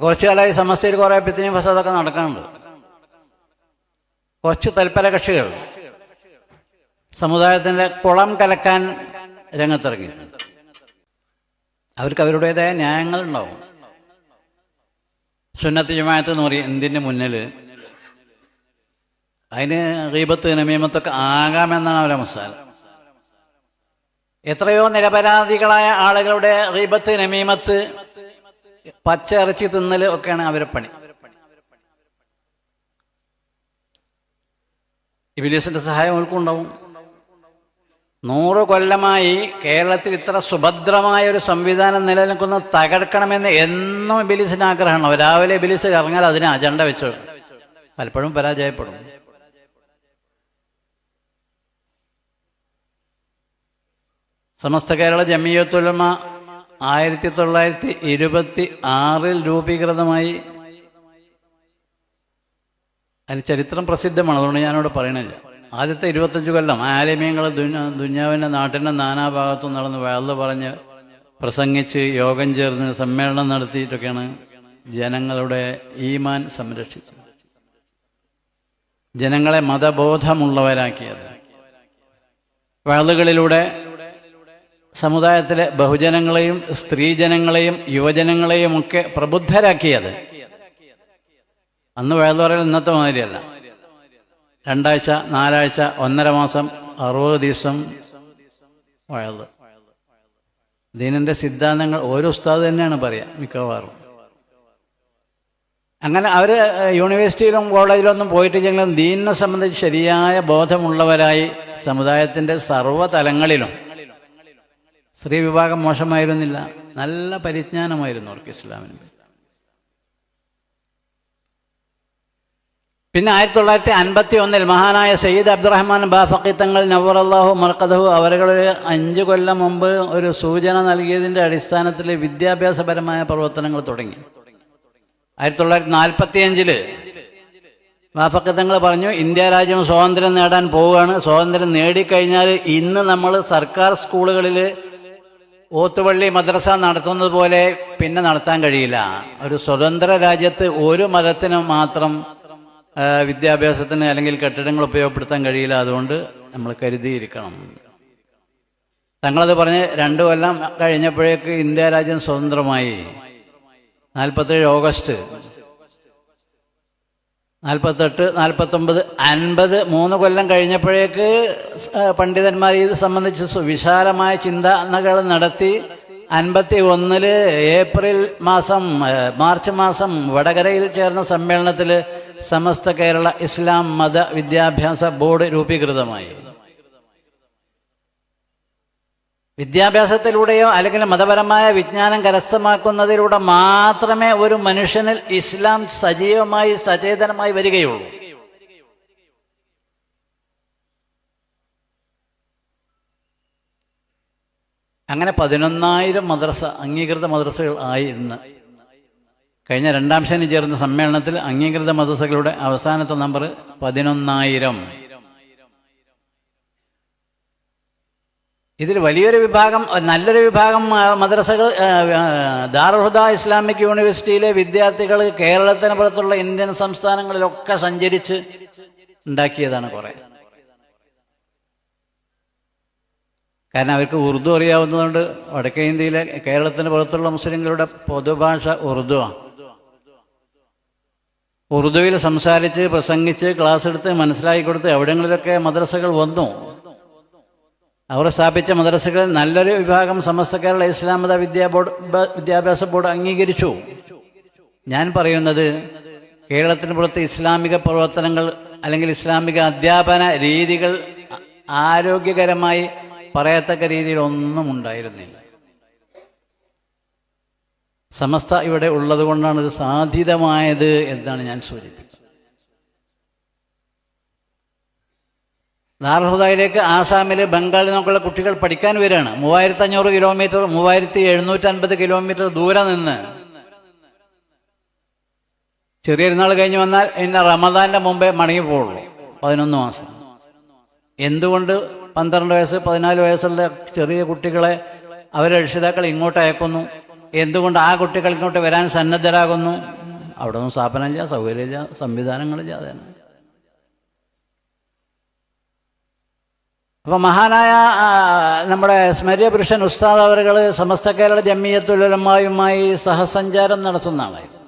കുറച്ചു കാലമായി സമസ്തയിൽ കുറെ പിത്തിനി ഫസാദൊക്കെ നടക്കുന്നുണ്ട് കുറച്ച് തൽപര കക്ഷികൾ സമുദായത്തിന്റെ കുളം കലക്കാൻ രംഗത്തിറങ്ങി. അവർക്ക് അവരുടേതായ ന്യായങ്ങൾ ഉണ്ടാവും. സുന്നത്ത് ജമാഅത്ത് എന്ന് പറയും എന്തിന്റെ മുന്നിൽ? അതിന് റീബത്ത് നമീമത്തൊക്കെ ആകാമെന്നാണ് അവരെ മസാല. എത്രയോ നിരപരാധികളായ ആളുകളുടെ റീബത്ത് നമീമത്ത് പച്ച ഇറച്ചി തിന്നൽ ഒക്കെയാണ് അവരെ പണി. ഇബിലീസിന്റെ സഹായം അവർക്കുണ്ടാവും നൂറ് കൊല്ലമായി കേരളത്തിൽ ഇത്ര സുഭദ്രമായ ഒരു സംവിധാനം നിലനിൽക്കുന്ന തകർക്കണമെന്ന് എന്നും ഇബിലീസിന് ആഗ്രഹമാണ്. രാവിലെ ഇബിലീസ് ഇറങ്ങാൽ അതിന് അജണ്ട വെച്ചു പലപ്പോഴും പരാജയപ്പെടും. സമസ്ത കേരള ജമിയത്തുലമ ആയിരത്തി തൊള്ളായിരത്തി ഇരുപത്തി ആറിൽ രൂപീകൃതമായി. അതിന് ചരിത്രം പ്രസിദ്ധമാണ് അതുകൊണ്ട് ഞാനിവിടെ പറയണില്ല. ആദ്യത്തെ ഇരുപത്തഞ്ച് കൊല്ലം ആലിമ്യങ്ങൾ ദുഞ്ഞാവിന്റെ നാട്ടിന്റെ നാനാഭാഗത്തു നടന്ന് വേള പറഞ്ഞ് പ്രസംഗിച്ച് യോഗം ചേർന്ന് സമ്മേളനം നടത്തിയിട്ടൊക്കെയാണ് ജനങ്ങളുടെ ഈമാൻ സംരക്ഷിച്ചത്. ജനങ്ങളെ മതബോധമുള്ളവരാക്കിയത്. വേളുകളിലൂടെ സമുദായത്തിലെ ബഹുജനങ്ങളെയും സ്ത്രീജനങ്ങളെയും യുവജനങ്ങളെയും ഒക്കെ പ്രബുദ്ധരാക്കിയത്. അന്ന് വേദ പറയാൻ ഇന്നത്തെ മാതിരിയല്ല. രണ്ടാഴ്ച നാലാഴ്ച ഒന്നര മാസം അറുപത് ദിവസം വയത് ദീനന്റെ സിദ്ധാന്തങ്ങൾ ഓരോ ഉസ്താദ് തന്നെയാണ് പറയാ മിക്കവാറും. അങ്ങനെ അവർ യൂണിവേഴ്സിറ്റിയിലും കോളേജിലൊന്നും പോയിട്ടില്ലെങ്കിലും ദീനിനെ സംബന്ധിച്ച് ശരിയായ ബോധമുള്ളവരായി സമുദായത്തിന്റെ സർവതലങ്ങളിലും സ്ത്രീ വിഭാഗം മോശമായിരുന്നില്ല. നല്ല പരിജ്ഞാനമായിരുന്നു അവർക്ക് ഇസ്ലാമിന്. പിന്നെ ആയിരത്തി തൊള്ളായിരത്തി അൻപത്തി ഒന്നിൽ മഹാനായ സയ്യിദ് അബ്ദുറഹ്മാൻ ബാഫക്കി തങ്ങൾ നവറല്ലാഹു മർക്കദഹു അവരുടെ അഞ്ചു കൊല്ലം മുമ്പ് ഒരു സൂചന നൽകിയതിന്റെ അടിസ്ഥാനത്തിൽ വിദ്യാഭ്യാസപരമായ പ്രവർത്തനങ്ങൾ തുടങ്ങി. ആയിരത്തി തൊള്ളായിരത്തി നാൽപ്പത്തി അഞ്ചിൽ ബാഫക്കി തങ്ങൾ പറഞ്ഞു ഇന്ത്യ രാജ്യം സ്വാതന്ത്ര്യം നേടാൻ പോവുകയാണ്. സ്വാതന്ത്ര്യം നേടിക്കഴിഞ്ഞാൽ ഇന്ന് നമ്മൾ സർക്കാർ സ്കൂളുകളിൽ ഓത്തുപള്ളി മദ്രസ നടത്തുന്നത് പോലെ പിന്നെ നടത്താൻ കഴിയില്ല. ഒരു സ്വതന്ത്ര രാജ്യത്ത് ഒരു മതത്തിന് മാത്രം വിദ്യാഭ്യാസത്തിന് അല്ലെങ്കിൽ കെട്ടിടങ്ങൾ ഉപയോഗപ്പെടുത്താൻ കഴിയില്ല. അതുകൊണ്ട് നമ്മൾ കരുതിയിരിക്കണം. തങ്ങളത് പറഞ്ഞ് രണ്ടു കൊല്ലം കഴിഞ്ഞപ്പോഴേക്ക് ഇന്ത്യ രാജ്യം സ്വതന്ത്രമായി. നാൽപ്പത്തേഴ് ഓഗസ്റ്റ് നാൽപ്പത്തെട്ട് നാൽപ്പത്തൊമ്പത് അൻപത് മൂന്ന് കൊല്ലം കഴിഞ്ഞപ്പോഴേക്ക് പണ്ഡിതന്മാർ ഇത് സംബന്ധിച്ച് വിശാലമായ ചിന്തകൾ നടത്തി. അൻപത്തി ഒന്നിൽ ഏപ്രിൽ മാസം മാർച്ച് മാസം വടകരയിൽ ചേർന്ന സമ്മേളനത്തിൽ സമസ്ത കേരള ഇസ്ലാം മത വിദ്യാഭ്യാസ ബോർഡ് രൂപീകൃതമായി. വിദ്യാഭ്യാസത്തിലൂടെയോ അല്ലെങ്കിൽ മതപരമായ വിജ്ഞാനം കരസ്ഥമാക്കുന്നതിലൂടെ മാത്രമേ ഒരു മനുഷ്യനിൽ ഇസ്ലാം സജീവമായി സചേതനമായി വരികയുള്ളൂ. അങ്ങനെ പതിനൊന്നായിരം മദ്രസ അംഗീകൃത മദ്രസകൾ ആയി ഇന്ന്. കഴിഞ്ഞ രണ്ടാം ശനി ചേർന്ന സമ്മേളനത്തിൽ അംഗീകൃത മദ്രസകളുടെ അവസാനത്തെ നമ്പർ പതിനൊന്നായിരം. ഇതിൽ വലിയൊരു വിഭാഗം നല്ലൊരു വിഭാഗം മദ്രസകൾ ആ, ഇസ്ലാമിക് യൂണിവേഴ്സിറ്റിയിലെ വിദ്യാർത്ഥികൾ കേരളത്തിന് പുറത്തുള്ള ഇന്ത്യൻ സംസ്ഥാനങ്ങളിലൊക്കെ സഞ്ചരിച്ച് ഉണ്ടാക്കിയതാണ് കുറെ. കാരണം അവർക്ക് ഉറുദു അറിയാവുന്നതുകൊണ്ട് വടക്കേ ഇന്ത്യയിലെ കേരളത്തിന് പുറത്തുള്ള മുസ്ലിങ്ങളുടെ പൊതുഭാഷ ഉറുദുവാണ് ഉറുദുവിൽ സംസാരിച്ച് പ്രസംഗിച്ച് ക്ലാസ് എടുത്ത് മനസ്സിലാക്കി കൊടുത്ത് എവിടെങ്ങളിലൊക്കെ മദ്രസകൾ വന്നു. അവർ സ്ഥാപിച്ച മദ്രസകളിൽ നല്ലൊരു വിഭാഗം സമസ്ത കേരള ഇസ്ലാം മത വിദ്യാ ബോർഡ് വിദ്യാഭ്യാസ ബോർഡ് അംഗീകരിച്ചു. ഞാൻ പറയുന്നത് കേരളത്തിന് പുറത്ത് ഇസ്ലാമിക പ്രവർത്തനങ്ങൾ അല്ലെങ്കിൽ ഇസ്ലാമിക അധ്യാപന രീതികൾ ആരോഗ്യകരമായി പറയത്തക്ക രീതിയിൽ ഒന്നും ഉണ്ടായിരുന്നില്ല. സമസ്ത ഇവിടെ ഉള്ളത് കൊണ്ടാണ് ഇത് സാധ്യതമായത് എന്നാണ് ഞാൻ സൂചിപ്പിച്ചത് ദാർഹുദയിലേക്ക് ആസാമിൽ ബംഗാളിൽ നിന്നൊക്കെയുള്ള കുട്ടികൾ പഠിക്കാൻ വരികയാണ്. മൂവായിരത്തി അഞ്ഞൂറ് കിലോമീറ്റർ മൂവായിരത്തി എഴുന്നൂറ്റി അൻപത് കിലോമീറ്റർ ദൂരെ നിന്ന്. ചെറിയ നാൾ കഴിഞ്ഞ് വന്നാൽ ഇന്ന് റമദാന്റെ മുമ്പേ മടങ്ങി പോകുള്ളൂ പതിനൊന്ന് മാസം. എന്തുകൊണ്ട് പന്ത്രണ്ട് വയസ്സ് പതിനാല് വയസ്സുള്ള ചെറിയ കുട്ടികളെ അവരെ രക്ഷിതാക്കൾ ഇങ്ങോട്ട് അയക്കുന്നു? എന്തുകൊണ്ട് ആ കുട്ടികൾ ഇങ്ങോട്ട് വരാൻ സന്നദ്ധരാകുന്നു? അവിടെ ഒന്നും സ്ഥാപനമില്ല സൗകര്യമില്ല സംവിധാനങ്ങളില്ല അതന്നെ. അപ്പോൾ മഹാനായ നമ്മുടെ സ്മര്യ പുരുഷൻ ഉസ്താദ് അവരുകൾ സമസ്ത കേരള ജമ്മിയത്തുലമായുമായി സഹസഞ്ചാരം നടത്തുന്ന ആളായിരുന്നു